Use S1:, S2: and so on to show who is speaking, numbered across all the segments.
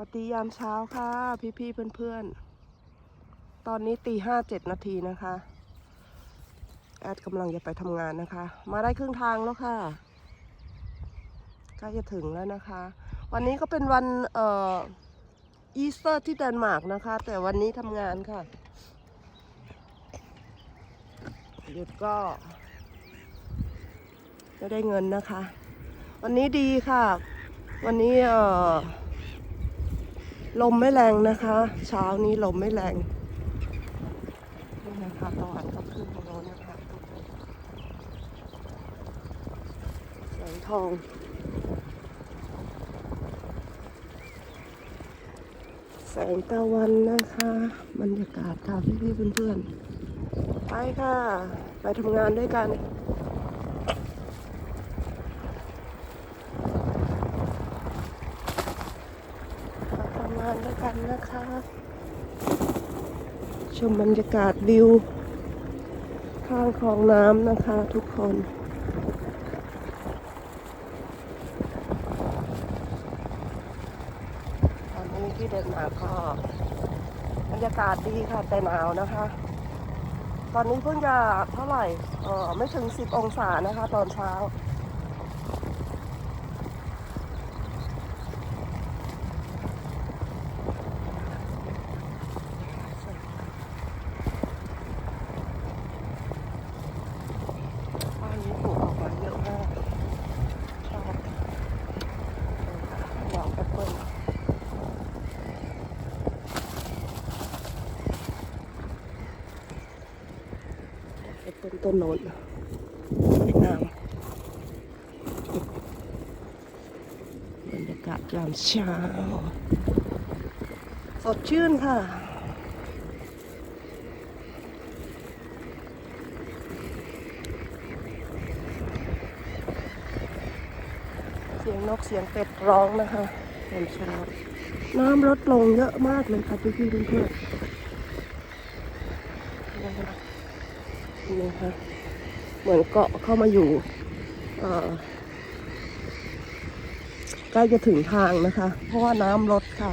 S1: วัสดียามเช้าค่ะ พี่ๆเพื่อนๆ ตอนนี้ตีห้าเจ็ดนาทีนะคะ แอดกำลังจะไปทำงานนะคะ มาได้ครึ่งทางแล้วค่ะใกล้จะถึงแล้วนะคะ วันนี้ก็เป็นวันเอ่ออีสเตอร์ที่เดนมาร์กนะคะ แต่วันนี้ทำงานค่ะ หยุดก็จะได้เงินนะคะ วันนี้ดีค่ะ วันนี้เอ่อ ลมไม่แรงนะคะ เช้านี้ลมไม่แรงนี่นะคะตะวันก็ขึ้นตรงโน้นนะคะแสงทองแสงตะวันนะคะบรรยากาศค่ะพี่ๆเพื่อนๆไปค่ะ ไปทำงานด้วยกัน มาทำงานด้วย กันนะคะ ชมบรรยากาศวิว ข้างคลองน้ำนะคะทุกคนตอนนี้ที่เดินมาร์กก็บรรยากาศดีค่ะแต่หนาวนะคะ ตอนนี้เพิ่งจะเท่าไหร่เออไม่ถึง 10 องศานะคะ ตอนเช้า บ้านนี้ปลูกออกมาเยอะมากชอบดอกแอปเปิ้ลแอปเปิ้ล ต้นโน้นสวยงามบรรยากาศยามเช้า สดชื่นค่ะเสียงนกเสียงเป็ดร้องนะคะตอนเช้าน้ำลดลงเยอะมากเลยค่ะพี่พี่ๆเพื่อนๆนะคะ นี่ค่ะเหมือนเกาะเข้ามาอยู่ใกล้จะถึงทางนะคะ เพราะว่าน้ำลดค่ะ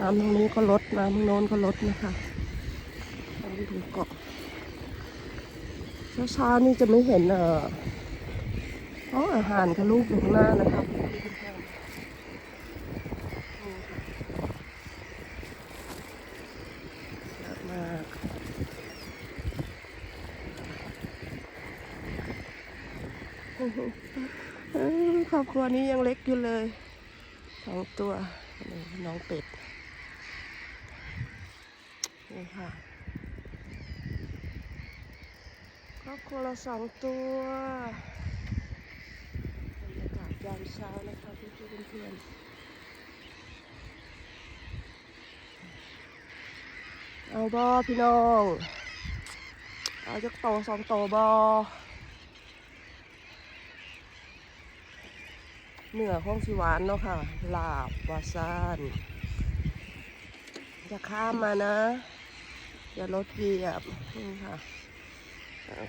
S1: น้ำตรงนี้ก็ลด น้ำตรงโน้นก็ลดนะคะน้ำถึงเกาะเช้าๆนี่จะไม่เห็นเอ่ออ๋ออาหารกับลูกอยู่ข้างหน้านะครับเยอะมากเอ้ย ครอบครัวนี้ยังเล็กอยู่เลยสองตัวน้องเป็ด นี่ค่ะ ครอบครัวเราสองตัวบรรยากาศยามเช้านะคะพี่เพื่อนๆเอาบอพี่น้อง เอาจักโตสองโตบอ เหนือห้องสิหวานเนาะค่ะ ลาบวาซานอย่าข้ามมานะ อย่ารถเหยียบนี่ค่ะ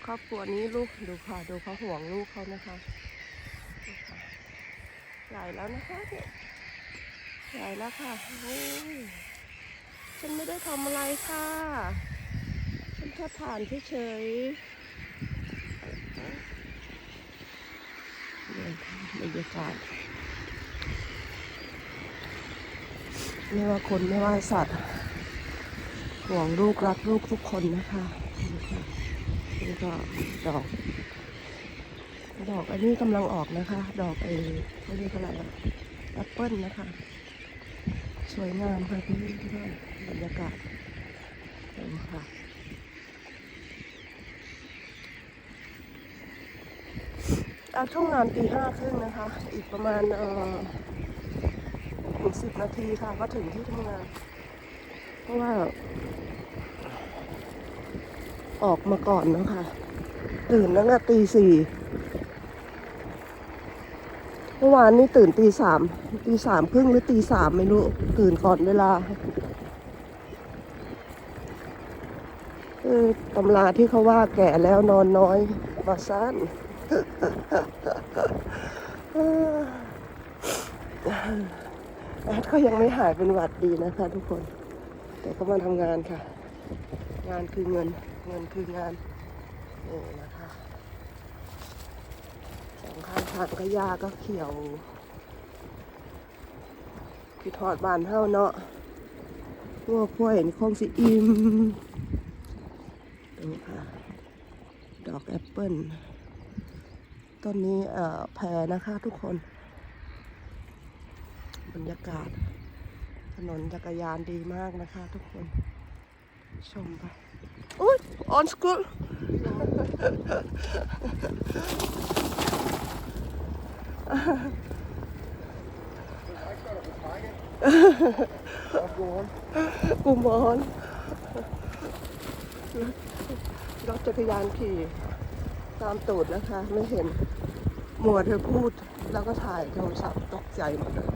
S1: ครอบครัวนี้ลูกดูค่ะ ดูเขาห่วงลูกเขานะคะใหญ่แล้วนะคะเนี่ยใหญ่แล้วค่ะฉันไม่ได้ทำอะไรค่ะ ฉันแค่ผ่านเฉยๆเนี่ยค่ะ บรรยากาศไม่ว่าคนไม่ว่าสัตว์ห่วงลูกรักลูกทุกคนนะคะนี่ก็ดอก ดอกอันนี้กำลังออกนะคะ ดอกไอ้เขาเรียกอะไรอะแอปเปิ้ลนะคะ สวยงามค่ะพี่เพื่อนบรรยากาศดูค่ะ อา ช่วงงานตีห้าครึ่งนะคะ อีกประมาณเอ่อถึงสิบนาทีค่ะ ก็ถึงที่ทำงาน เพราะว่า ออกมาก่อนนะคะ ตื่นตั้งแต่ตีสี่เมื่อวานนี่ตื่นตีสามตีสามครึ่งหรือตีสามไม่รู้ ตื่นก่อนเวลาเออตำราที่เขาว่าแก่แล้วนอนน้อยบาสั้น แอดก็ยังไม่หายเป็นหวัดดีนะคะทุกคน แต่ก็มาทำงานค่ะ งานคือเงิน เงินคืองานนี่นะคะสองข้างทางก็หญ้าก็เขียวคือทอดบานเท่าเนาะงัวพ่วยนี่คงสิอิ่มดูค่ะ ดอกแอปเปิ้ล ต้นนี้เอ่อแพรนะคะทุกคน บรรยากาศ ถนนจักรยานดีมากนะคะ ทุกคน ชมไปอุ้ยออนสกูลกูมอนรถจักรยานขี่ ตามตูดนะคะ ไม่เห็นหมวดเธอพูด แล้วก็ถ่ายโทรศัพท์ตกใจหมดเลย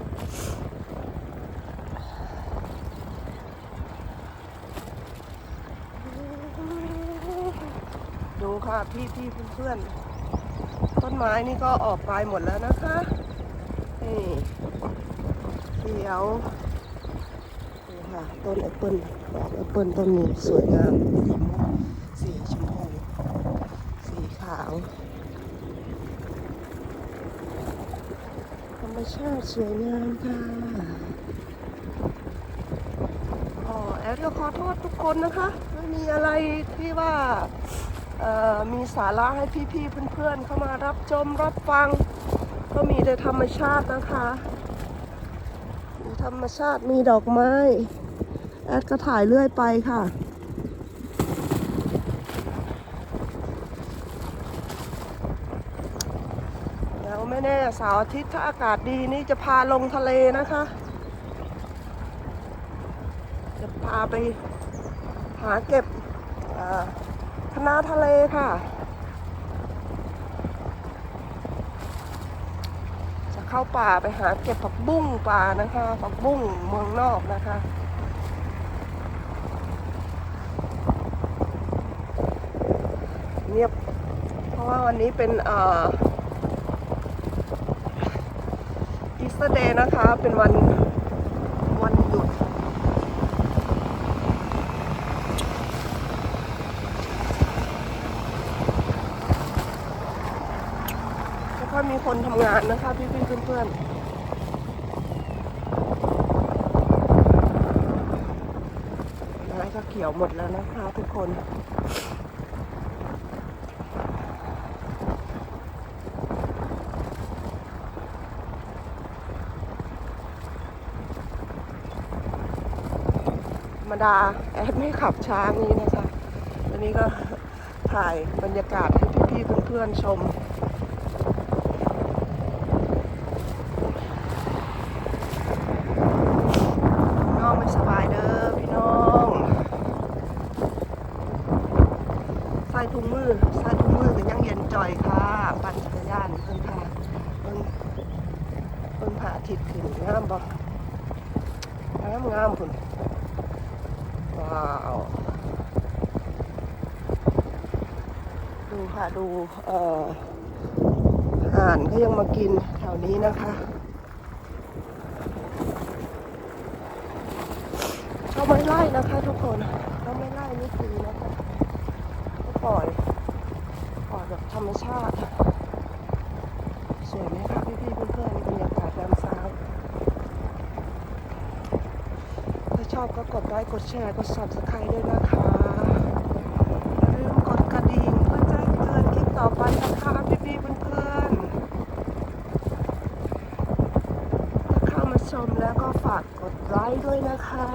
S1: ดูค่ะพี่พี่เพื่อนๆต้นไม้นี่ก็ออกไปหมดแล้วนะคะ นี่เขียวดูค่ะต้นแอปเปิลดอกแอปเปิลต้นนี้สวยงามสีชมพูสีขาว ธรรมชาติสวยงามค่ะอ๋อแอดก็ขอโทษทุกคนนะคะ ไม่มีอะไรที่ว่ามีสาระให้พี่ๆเพื่อนๆ เข้ามารับชมรับฟัง ก็มีแต่ธรรมชาตินะคะมีธรรมชาติมีดอกไม้ แอดก็ถ่ายเรื่อยไปค่ะ แล้ว ไม่แน่เสาร์อาทิตย์ถ้าอากาศดีนี่จะพาลงทะเลนะคะ จะพาไปหาเก็บคณะทะเลค่ะจะเข้าป่าไปหาเก็บผักบุ้งป่านะคะผักบุ้งเมืองนอกนะคะ เงียบเพราะว่าวันนี้เป็นเอ่อ อีสเตอร์เดย์นะคะ เป็นวันวันหยุดไม่ค่อยมีคนทำงานนะคะ พี่ๆเพื่อนๆไม้ก็เขียวหมดแล้วนะคะทุกคน ธรรม ดาแอดไม่ขับช้างนี้นะคะอันนี้ก็ถ่ายบรรยากาศให้พี่ๆเพื่อนๆชม น้องไม่สบายเด้อพี่น้องใส่ถุงมือใส่ถุงมือกันยังเย็นจ่อยค่ะ ปั่นจักรยานเพิ่นพาเพิ่นเพิ่นพาอาทิตย์ขึ้นงามบ่งามงามพุ่น ว้าว ดูค่ะ ดูเอ่อห่านก็ยังมากินแถวนี้นะคะเขาไม่ไล่นะคะทุกคนเขาไม่ไล่นี่คือนะคะก็ปล่อย ปล่อยแบบธรรมชาติ สวยไหมคะพี่พื่อนๆบรรยากาศยามเช้าถ้าช อบก็กดไลค์กดแชร์กด subscribe ด้วยนะคะอย่าลืมกดกระดิ่งเพื่อแจ้งเตือนคลิปต่อไปนะคะพี่ๆเพื่อนๆถ้าเข้ามาชมแล้วก็ฝากกดไลค์ด้วยนะคะ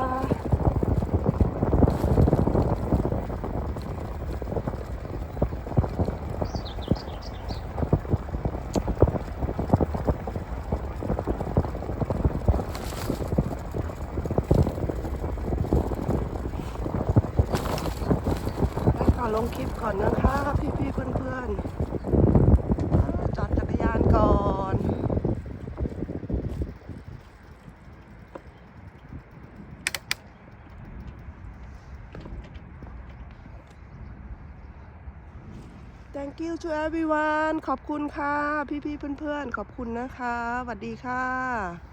S1: แล้วขอลงคลิปก่อนนะคะ พี่ๆเพื่อนๆจอดจักรยานก่อน Thank you to everyone ขอบคุณค่ะ พี่ๆเพื่อนๆ ขอบคุณนะคะสวัสดีค่ะ